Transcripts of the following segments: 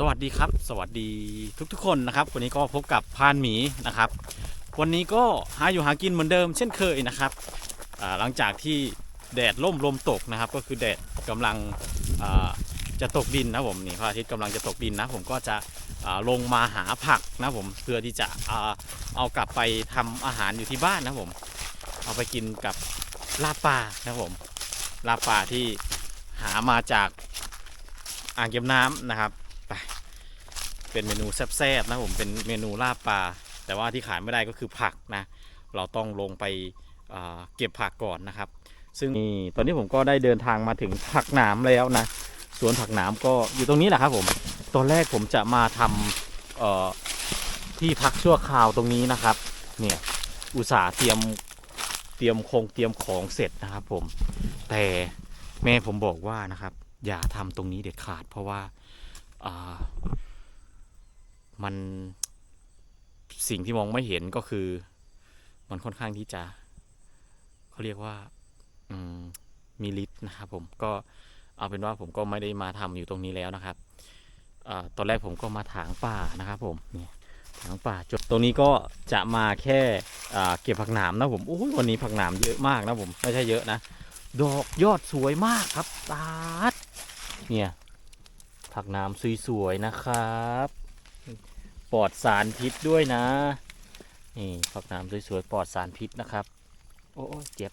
สวัสดีครับ สวัสดีทุกๆ คนนะครับ วันนี้ก็พบกับพานหมีนะครับ วันนี้ก็หาอยู่หากินเหมือนเดิมเช่นเคยนะครับหลังจากที่แดดล่มลมตกนะครับ ก็คือแดดกำลังจะตกดินนะผมนี่พระอาทิตย์กำลังจะตกดินนะผมก็จะลงมาหาผักนะผมเพื่อที่จะเอากลับไปทำอาหารอยู่ที่บ้านนะผมเอาไปกินกับลาปลานะผมลาปลาที่หามาจากอ่างเก็บน้ำนะครับ เป็นเมนูแซ่บๆนะผมเป็นเมนูลาบปลาแต่ว่าที่ขายไม่ได้ก็คือผักนะ เราต้องลงไปเเก็บผักก่อนนะครับ ซึ่งนี่ตอนนี้ผมก็ได้เดินทางมาถึงผักหนามแล้วนะสวนผักหนามก็อยู่ตรงนี้แหละครับผมตอนแรกผมจะมาทำที่พักชั่วคราวตรงนี้นะครับ เนี่ยอุตส่าห์เตรียมเตรียมคงเตรียมของเสร็จนะครับผม แต่แม่ผมบอกว่านะครับ อย่าทำตรงนี้เด็ดขาด เพราะว่าอ่า มันสิ่งที่มองไม่เห็นก็คือ มันค่อนข้างที่จะเขาเรียกว่าอืมมีฤทธิ์นะครับผมก็เอาเป็นว่าผมก็ไม่ได้มาทำอยู่ตรงนี้แล้วนะครับอตอนแรกผมก็มาถางป่านะครับผมเนี่ยถางป่าจบตรงนี้ก็จะมาแค่เก็บผักหนามนะผมโอ้ยวันนี้ผักหนามเยอะมากนะผมไม่ใช่เยอะนะดอกยอดสวยมากครับตาดเนี่ยผักหนามสวยๆนะครับ ปลอดสารพิษด้วยนะ นี่ผักน้ำสวยๆปลอดสารพิษนะครับ โอ้เจ็บ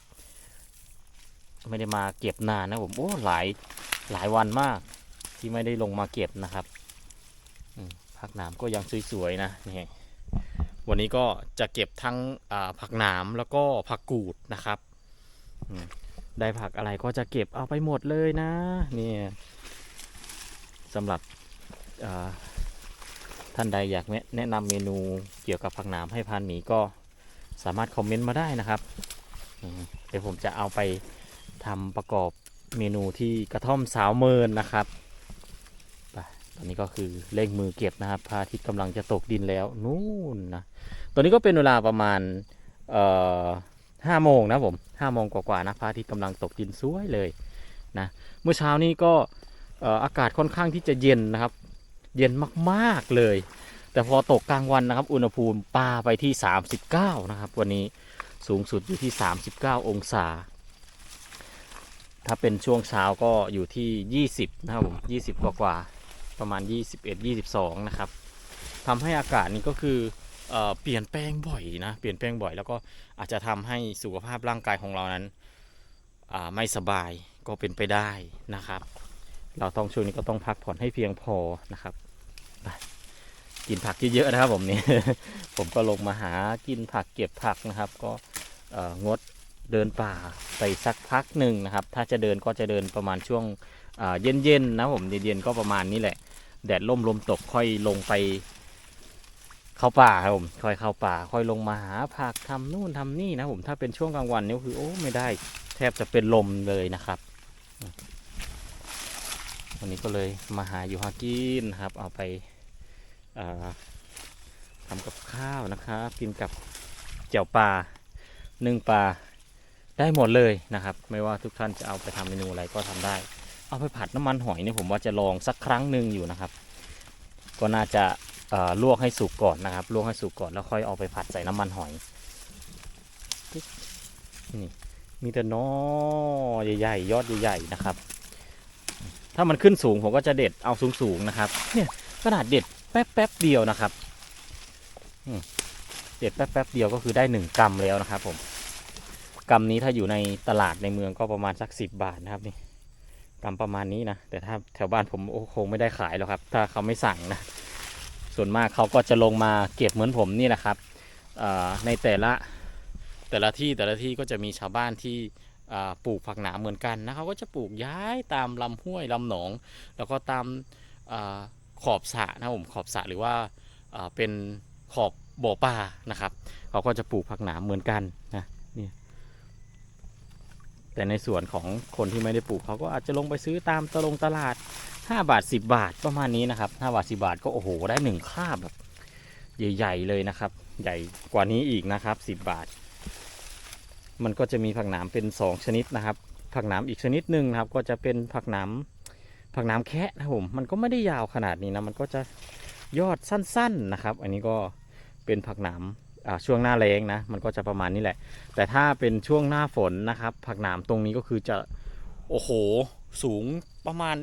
ไม่ได้มาเก็บนานนะผม โอ้หลายหลายวันมาก ที่ไม่ได้ลงมาเก็บนะครับผักหนามก็ยังสวยๆนะนี่วันนี้ก็จะเก็บทั้งผักหนามแล้วก็ผักกูดนะครับได้ผักอะไรก็จะเก็บเอาไปหมดเลยนะ เนี่ยสำหรับ ท่านใดอยากแนะนำเมนูเกี่ยวกับผักหนามให้พานหมีก็สามารถคอมเมนต์มาได้นะครับ เดี๋ยวผมจะเอาไปทำประกอบเมนูที่กระท่อมสาวเมินนะครับไปตอนนี้ก็คือเร่งมือเก็บนะครับพระอาทิตย์กำลังจะตกดินแล้วนู่นนะตอนนี้ก็เป็นเวลาประมาณห้าโมงนะผมห้าโมงกว่าๆนะพระอาทิตย์กำลังตกดินสวยเลยนะเมื่อเช้านี้ก็อากาศค่อนข้างที่จะเย็นนะครับ เย็นมากๆเลย แต่พอตกกลางวันนะครับ อุณหภูมิปาไปที่ 39 นะครับ วันนี้สูงสุดอยู่ที่ 39 องศา ถ้าเป็นช่วงเช้าก็อยู่ที่ 20 นะครับผม20 กว่ากว่าๆประมาณ 21 22 นะครับทำให้อากาศนี้ก็คือเปลี่ยนแปลงบ่อยนะ เปลี่ยนแปลงบ่อยแล้วก็อาจจะทำให้สุขภาพร่างกายของเรานั้นไม่สบายก็เป็นไปได้นะครับ เราต้องช่วงนี้ก็ต้องพักผ่อนให้เพียงพอนะครับ ไปกินผักเยอะๆนะครับผมนี่ ผมก็ลงมาหากินผักเก็บผักนะครับ ก็งดเดินป่าไปสักพักหนึ่งนะครับ ถ้าจะเดินก็จะเดินประมาณช่วงเย็นๆนะผมเย็นๆก็ประมาณนี้แหละ แดดล่มลมตกค่อยลงไปเข้าป่าครับผมค่อยเข้าป่า ค่อยลงมาหาผักทำนู่นทำนี่นะผมถ้าเป็นช่วงกลางวันนี่คือโอ้ไม่ได้ แทบจะเป็นลมเลยนะครับ วันนี้ก็เลยมาหาอยู่หากินนะครับ เอาไป ทำกับข้าวนะครับ กินกับเจียวปลานึ่งปลาได้หมดเลยนะครับ ไม่ว่าทุกท่านจะเอาไปทำเมนูอะไรก็ทำได้ เอาไปผัดน้ำมันหอยเนี่ยผมว่าจะลองสักครั้งหนึ่งอยู่นะครับ ก็น่าจะลวกให้สุกก่อนนะครับ ลวกให้สุกก่อนแล้วค่อยเอาไปผัดใส่น้ำมันหอยนี่มีแต่นอใหญ่ๆยอดใหญ่ๆนะครับ ถ้ามันขึ้นสูงผมก็จะเด็ดเอาสูงๆนะครับ เนี่ยขนาดเด็ด ป๊บแป๊บๆเดียวนะครับเด็ดแป๊บแป๊บๆเดียวก็คือได้หนึ่งกรัมแล้วนะครับ ผมกรัมนี้ถ้าอยู่ในตลาดในเมืองก็ประมาณสักสิบบาทนะครับนี่กรัมประมาณนี้นะแต่ถ้าแถวบ้านผมโอ้คงไม่ได้ขายหรอกครับ ถ้าเขาไม่สั่งนะส่วนมากเขาก็จะลงมาเก็บเหมือนผมนี่แหละครับในแต่ละแต่ละที่แต่ละที่ก็จะมีชาวบ้านที่ปลูกผักหนามเหมือนกันนะเขาก็จะปลูกย้ายตามลำห้วยลำหนอง แล้วก็ตาม ขอบสระนะผมขอบสระหรือว่าเป็นขอบบ่อปลานะครับ เขาก็จะปลูกผักหนามเหมือนกันนะนี่แต่ในส่วนของคนที่ไม่ได้ปลูกเขาก็อาจจะลงไปซื้อตามตลงตลาด 5 บาท 10 บาทประมาณนี้นะครับ5บาท 10 บาทก็โอ้โหได้หนึ่งคาบแบบใหญ่ ๆ เลยนะครับ ใหญ่กว่านี้อีกนะครับ 10 บาท มันก็จะมีผักหนามเป็น 2 ชนิดนะครับ ผักหนามอีกชนิดหนึ่งนะครับ ก็จะเป็นผักหนาม ผักน้ำแคะนะครับผมมันก็ไม่ได้ยาวขนาดนี้นะมันก็จะยอดสั้นๆนะครับ อันนี้ก็เป็นผักหนามช่วงหน้าแรงนะ มันก็จะประมาณนี้แหละ แต่ถ้าเป็นช่วงหน้าฝนนะครับ ผักหนามตรงนี้ก็คือจะโอ้โหสูงประมาณ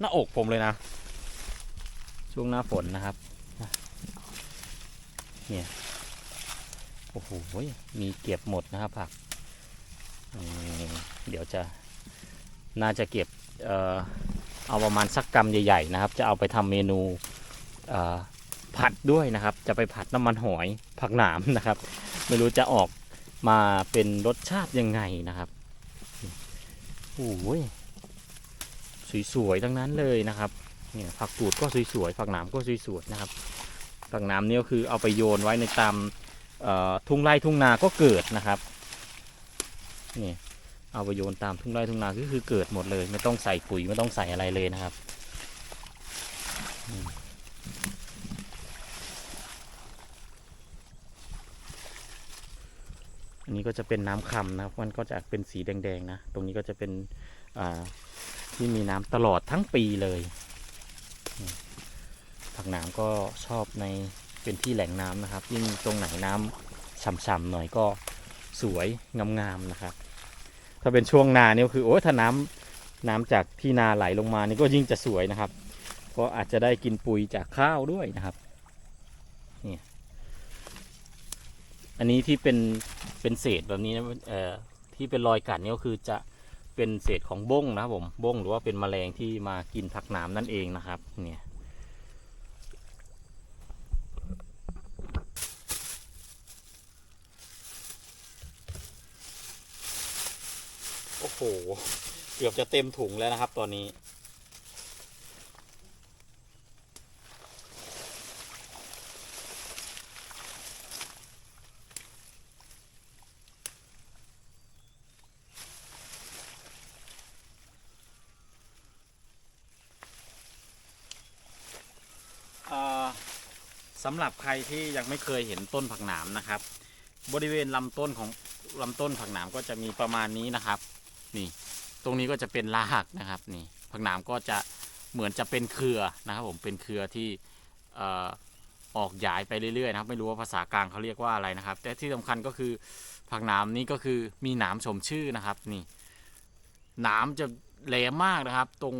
หน้าอกผมเลยนะ ช่วงหน้าฝนนะครับเนี่ยโอ้โหมีเก็บหมดนะครับผักเดี๋ยวจะน่าจะเก็บ เอาประมาณสักกำใหญ่ๆนะครับ จะเอาไปทำเมนูผัดด้วยนะครับ จะไปผัดน้ำมันหอยผักหนามนะครับ ไม่รู้จะออกมาเป็นรสชาติยังไงนะครับโอ้ยสวยๆทั้งนั้นเลยนะครับเนี่ยผักกูดก็สวยๆผักหนามก็สวยๆนะครับผักหนามนี่ก็คือเอาไปโยนไว้ในตามทุ่งไร่ทุ่งนาก็เกิดนะครับนี่ เอาไปโยนตามทุ่งไร่ทุ่งนาก็คือเกิดหมดเลย ไม่ต้องใส่ปุ๋ยไม่ต้องใส่อะไรเลยนะครับอันนี้ก็จะเป็นน้ำคำนะครับมันก็จะเป็นสีแดงๆนะ ตรงนี้ก็จะเป็นที่มีน้ำตลอดทั้งปีเลย ผักหนามก็ชอบในเป็นที่แหล่งน้ำนะครับ ยิ่งตรงไหนน้ำฉ่ำๆหน่อยก็สวยงามๆนะครับ ถ้าเป็นช่วงนาเนี่ยก็คือโอ้ยถ้าน้ำน้ำจากที่นาไหลลงมานี่ก็ยิ่งจะสวยนะครับ เพราะอาจจะได้กินปุ๋ยจากข้าวด้วยนะครับนี่อันนี้ที่เป็นเป็นเศษแบบนี้นะเอ่อที่เป็นรอยกัดนี่ก็คือจะเป็นเศษของบ้งนะครับผมบ้งหรือว่าเป็นแมลงที่มากินผักหนามนั่นเองนะครับ เนี่ย โอ้โห เกือบจะเต็มถุงแล้วนะครับ ตอนนี้ สำหรับใครที่ยังไม่เคยเห็นต้นผักหนามนะครับ บริเวณลำต้นของลำต้นผักหนามก็จะมีประมาณนี้นะครับ นี่ ตรงนี้ก็จะเป็นรากนะครับนี่ผักหนามก็จะเหมือนจะเป็นเครือนะครับผมเป็นเครือที่อออกหยายไปเรื่อยๆนะครับไม่รู้ว่าภาษากลางเขาเรียกว่าอะไรนะครับ แต่ที่สำคัญก็คือผักหนามนี้ก็คือมีหนามสมชื่อนะครับนี่หนามจะแหลมมากนะครับ ตรง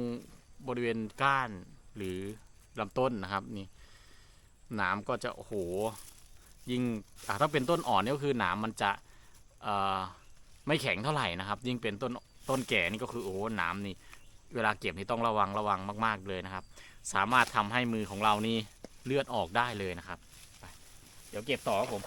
บริเวณก้านหรือลำต้นนะครับนี่หนามก็จะโอ้โหยิ่งถ้าเป็นต้นอ่อนนี่ก็คือหนามมันจะ ไม่แข็งเท่าไหร่นะครับ ยิ่งเป็นต้นต้นแก่นี่ก็คือโอ้หหนามนี่ เวลาเก็บนี่ต้องระวังระวังมาก ๆเลยนะครับ สามารถทำให้มือของเรานี่เลือดออกได้เลยนะครับเดี๋ยวเก็บต่อครับผม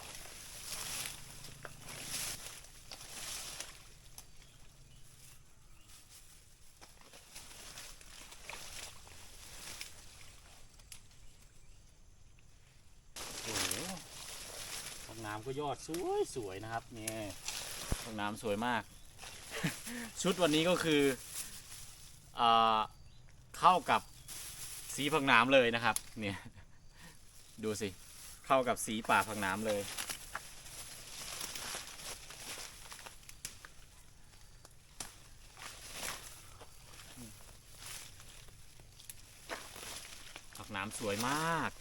ห้องน้ำก็ยอดสวยสวยนะครับเนี่ย ห้องน้ำสวยมาก ชุดวันนี้ก็คือเอ่อเข้ากับสีผักน้ำเลยนะครับ เนี่ย ดูสิ เข้ากับสีป่าผักน้ำเลย ผักน้ำสวยมาก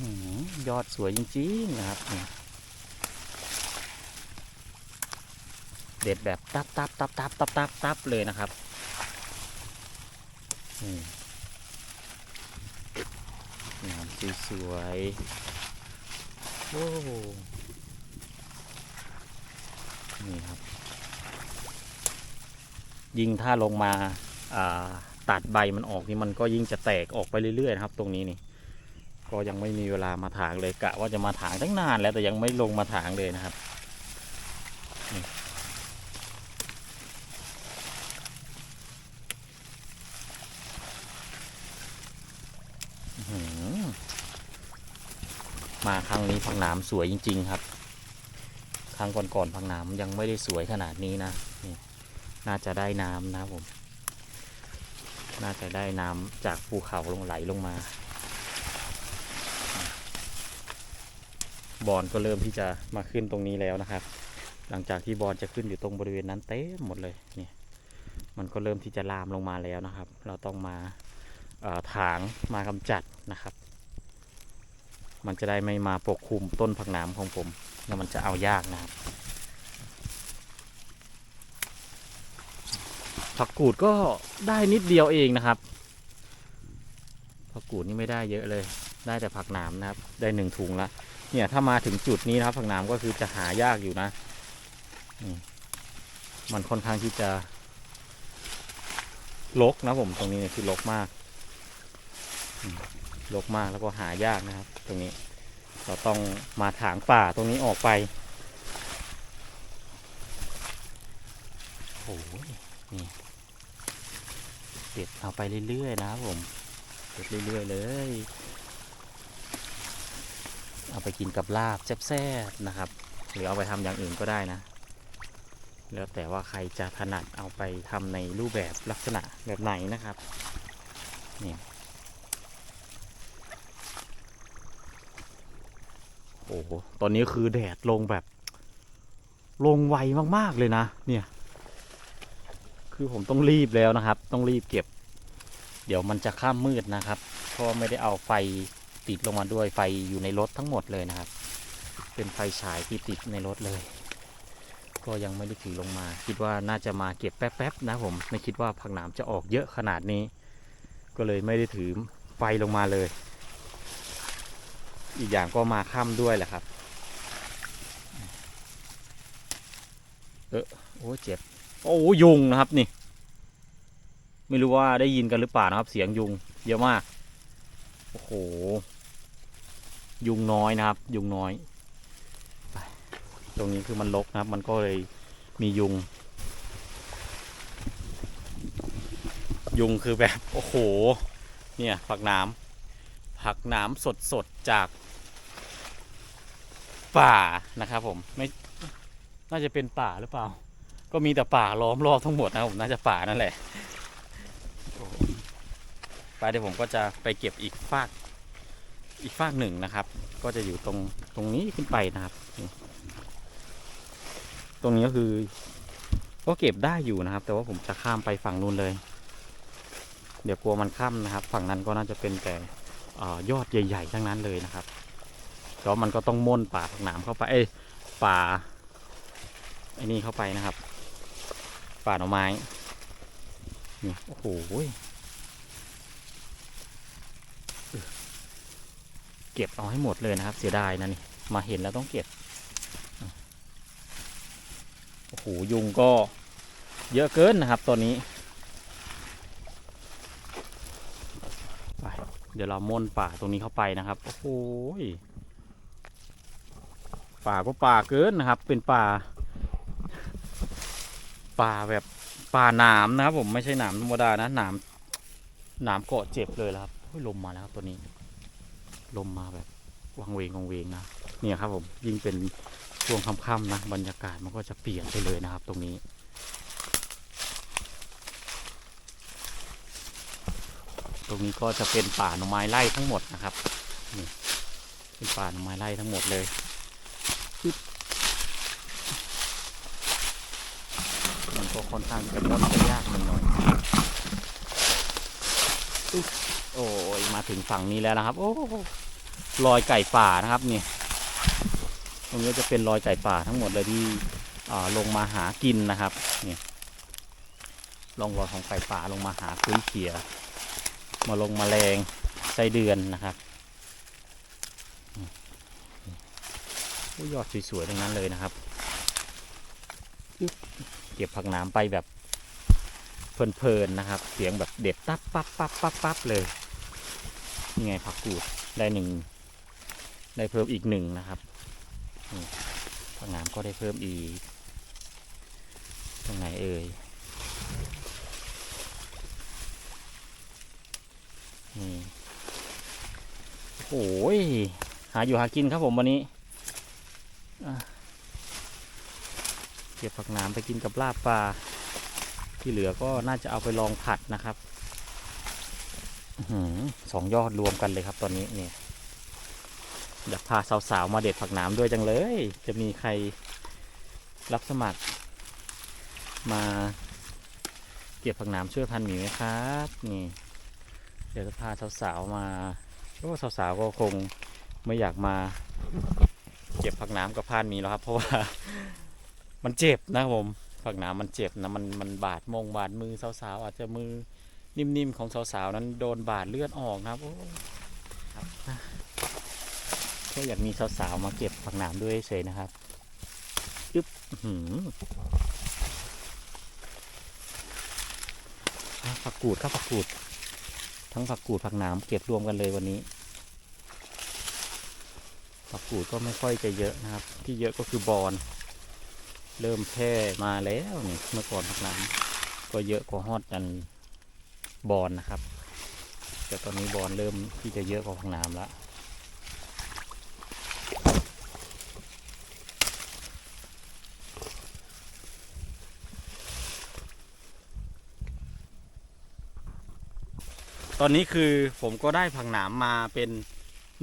อื้ อดสวยจริงๆนะครับ เด็ดแบบตับตับตับตับตับตับตับเลยนะครับนี่งามสวยๆโอ้นี่ครับ ยิ่งถ้าลงมาอ่าตัดใบมันออกนี่มันก็ยิ่งจะแตกออกไปเรื่อยๆนะครับ ตรงนี้นี่ ก็ยังไม่มีเวลามาถางเลยกะว่าจะมาถางตั้งนานแล้วแต่ยังไม่ลงมาถางเลยนะครับมาครั้งนี้พังหนามสวยจริง ๆ ครับ ครั้งก่อนๆพังหนามยังไม่ได้สวยขนาดนี้นะนี่น่าจะได้น้ำนะผม น่าจะได้น้ำจากภูเขาลงไหลลงมา บอลก็เริ่มที่จะมาขึ้นตรงนี้แล้วนะครับ หลังจากที่บอลจะขึ้นอยู่ตรงบริเวณนั้นเต็มหมดเลยเนี่ยมันก็เริ่มที่จะลามลงมาแล้วนะครับ เราต้องมาถางมากำจัดนะครับ มันจะได้ไม่มาปกคลุมต้นผักหนามของผมแล้วมันจะเอายากนะครับผักกูดก็ได้นิดเดียวเองนะครับผักกูดนี่ไม่ได้เยอะเลย ได้แต่ผักหนามนะครับ ได้หนึ่งถุงละ เนี่ยถ้ามาถึงจุดนี้นะครับผักหนามก็คือจะหายากอยู่นะ มันค่อนข้างที่จะรกนะผมตรงนี้เนี่ยคือรกมากอืมรกมากแล้วก็หายากนะครับ ตรงนี้เราต้องมาถางป่าตรงนี้ออกไปโอ้ยนี่เด็ดเอาไปเรื่อยๆนะครับผมเด็ดเรื่อยๆเลย เอาไปกินกับลาบแซ่บๆนะครับ หรือเอาไปทำอย่างอื่นก็ได้นะ แล้วแต่ว่าใครจะถนัดเอาไปทำในรูปแบบลักษณะแบบไหนนะครับเนี่ยโอ้โหตอนนี้คือแดดลงแบบ ลงไวมากๆเลยนะ เนี่ย คือผมต้องรีบแล้วนะครับ ต้องรีบเก็บ เดี๋ยวมันจะข้ามมืดนะครับ เพราะไม่ได้เอาไฟ ติดลงมาด้วยไฟอยู่ในรถทั้งหมดเลยนะครับ เป็นไฟฉายที่ติดในรถเลย ก็ยังไม่ได้ถือลงมา คิดว่าน่าจะมาเก็บแป๊บๆนะผมไม่คิดว่าผักหนามจะออกเยอะขนาดนี้ ก็เลยไม่ได้ถือไฟลงมาเลย อีกอย่างก็มาค่ำด้วยแหละครับ เออโอ้เจ็บ โอ้ยุงนะครับนี่ ไม่รู้ว่าได้ยินกันหรือเปล่านะครับ เสียงยุงเยอะมาก โอ้โห ยุงน้อยนะครับ ยุงน้อย ตรงนี้คือมันรกนะครับ มันก็เลยมียุง ยุงคือแบบโอ้โห เนี่ยผักหน้ำผักหน้ำสดสดๆจากป่านะครับ ผมไม่น่าจะเป็นป่าหรือเปล่า ก็มีแต่ป่าล้อมรอบทั้งหมดนะครับผมน่าจะป่านั่นแหละไปเดี๋ยวผมก็จะไปเก็บอีกฟาก อีกฝากหนึ่งนะครับ ก็จะอยู่ตรงตรงนี้ขึ้นไปนะครับ ตรงนี้ก็คือ ก็เก็บได้อยู่นะครับ แต่ว่าผมจะข้ามไปฝั่งนู้นเลย เดี๋ยวกลัวมันค่ำนะครับ ฝั่งนั้นก็น่าจะเป็นแต่ออยอดใหญ่ ๆ ทั้งนั้นเลยนะครับแล้วมันก็ต้องม่นป่าผักหนามเข้าไปเอ้ป่าไอ้นี่เข้าไปนะครับ ป่าหน่อไม้นี่โอ้โห เก็บเอาให้หมดเลยนะครับ เสียดายนะนี่มาเห็นแล้วต้องเก็บโอ้โหยุงก็เยอะเกินนะครับตอนนี้ไปเดี๋ยวเราม่นป่าตรงนี้เข้าไปนะครับโอ้โหยป่าก็ป่าเกินนะครับ เป็นป่า ป่าแบบป่าหนามนะครับผมไม่ใช่หนามธรรมดานะหนามหนามเกาะเจ็บเลยแล้วครับโอ้ยลมมาแล้วครับตัวนี้ ลมมาแบบวังเวงวังเวงนะเนี่ยครับผมยิ่งเป็นช่วงค่ำๆนะบรรยากาศมันก็จะเปลี่ยนไปเลยนะครับ ตรงนี้ ตรงนี้ก็จะเป็นป่าหน่อไม้ไร่ทั้งหมดนะครับนี่เป็นป่าหน่อไม้ไร่ทั้งหมดเลยมันก็ค่อนข้างจะม่อนจะยากหน่อยอ ยมาถึงฝั่งนี้แล้วนะครับ โอ้รอยไก่ป่านะครับนี่ตรงนี้จะเป็นรอยไก่ป่าทั้งหมดเลยที่ลงมาหากินนะครับนี่ร่องรอยของไก่ป่าลงมาหาพื้นเขีย มาลงมาแมลงไส้เดือนนะครับอยอดสวยๆทั้งนั้นเลยนะครับ เก็บผักน้ำไปแบบเพลินๆนะครับ เสียงแบบเด็ดตับปั๊บปั๊บปั๊บปั๊บเลย นี่ไงผักกูดได้หนึ่งได้เพิ่มอีกหนึ่งนะครับนี่ผักน้ำก็ได้เพิ่มอีกตรงไหนเอ่ยนี่โอ้ยหาอยู่หากินครับผมวันนี้เก็บผักน้ำไปกินกับลาบปลาที่เหลือก็น่าจะเอาไปลองผัดนะครับ สองยอดรวมกันเลยครับตอนนี้เนี่ยอยากพาสาวๆมาเด็ดผักหนามด้วยจังเลย จะมีใครรับสมัคร มาเก็บผักหนามช่วยพันหมีไหมครับ นี่ เดี๋ยวจะพาสาวๆมาโอ้สาวๆก็คงไม่อยากมา เก็บผักหนามกับพันหมีแล้วครับ เพราะว่ามันเจ็บนะผมผักหนามมันเจ็บนะมันมันบาดมงบาดมือสาวๆอาจจะมือ นิ่มๆของสาวๆนั้นโดนบาดเลือดออกนะครับโอ้ครับแค่อยากมีสาวๆมาเก็บผักหนามด้วยเฉยนะครับอึ๊บหืออะผักกูดครับผักกูด ทั้งผักกูดผักหนามเก็บรวมกันเลยวันนี้ผักกูดก็ไม่ค่อยจะเยอะนะครับ ที่เยอะก็คือบอนเริ่มแพร่มาแล้วนี่เมื่อก่อนผักหนามก็เยอะกว่าฮอดกัน บอนนะครับ แต่ตอนนี้บอนเริ่มที่จะเยอะกว่าผักหนามแล้วตอนนี้คือผมก็ได้ผักหนามมาเป็น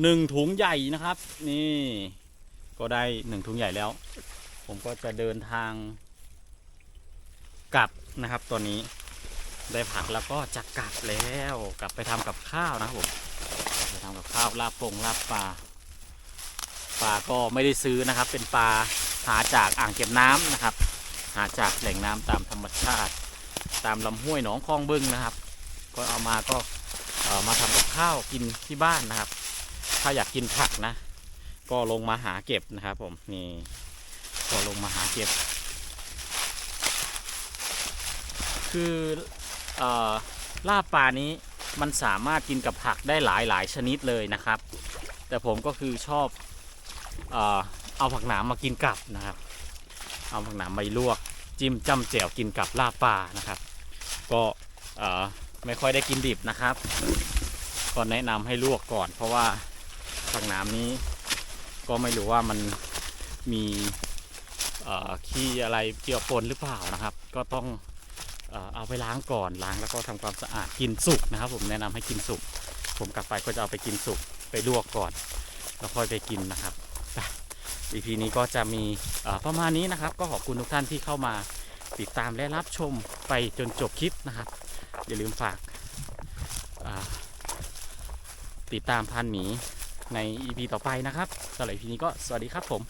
หนึ่งถุงใหญ่นะครับ นี่ก็ได้หนึ่งถุงใหญ่แล้ว ผมก็จะเดินทางกลับนะครับตอนนี้ ได้ผักแล้วก็จะกลับแล้วกลับไปทำกับข้าวนะครับผมไปทำกับข้าวลาบปงลาบปลาปลาก็ไม่ได้ซื้อนะครับ เป็นปลาหาจากอ่างเก็บน้ำนะครับ หาจากแหล่งน้ำตามธรรมชาติ ตามลำห้วยหนองคลองบึงนะครับ ก็เอามาก็เอ่อมาทำกับข้าวกินที่บ้านนะครับ ถ้าอยากกินผักนะ ก็ลงมาหาเก็บนะครับ ผมนี่ก็ลงมาหาเก็บ คือ ลาบปลานี้มันสามารถกินกับผักได้หลายหลายชนิดเลยนะครับ แต่ผมก็คือชอบเอาผักหนามมากินกับนะครับ เอาผักหนามไปลวก จิ้มจ้ำแจ่วกินกับลาบปลานะครับ ก็ไม่ค่อยได้กินดิบนะครับก็แนะนำให้ลวกก่อน เพราะว่าผักหนามนี้ ก็ไม่รู้ว่ามันมีขี้อะไรเกี่ยวปนหรือเปล่านะครับ ก็ต้อง เอาไปล้างก่อนล้างแล้วก็ทำความสะอาดกินสุกนะครับ ผมแนะนำให้กินสุก ผมกลับไปก็จะเอาไปกินสุกไปลวกก่อน แล้วค่อยไปกินนะครับไป EP นี้ก็จะมีประมาณนี้นะครับ ก็ขอบคุณทุกท่านที่เข้ามาติดตามและรับชมไปจนจบคลิปนะครับ อย่าลืมฝากติดตามพันหมีใน EP ต่อไปนะครับสำหรับ EP นี้ก็สวัสดีครับผม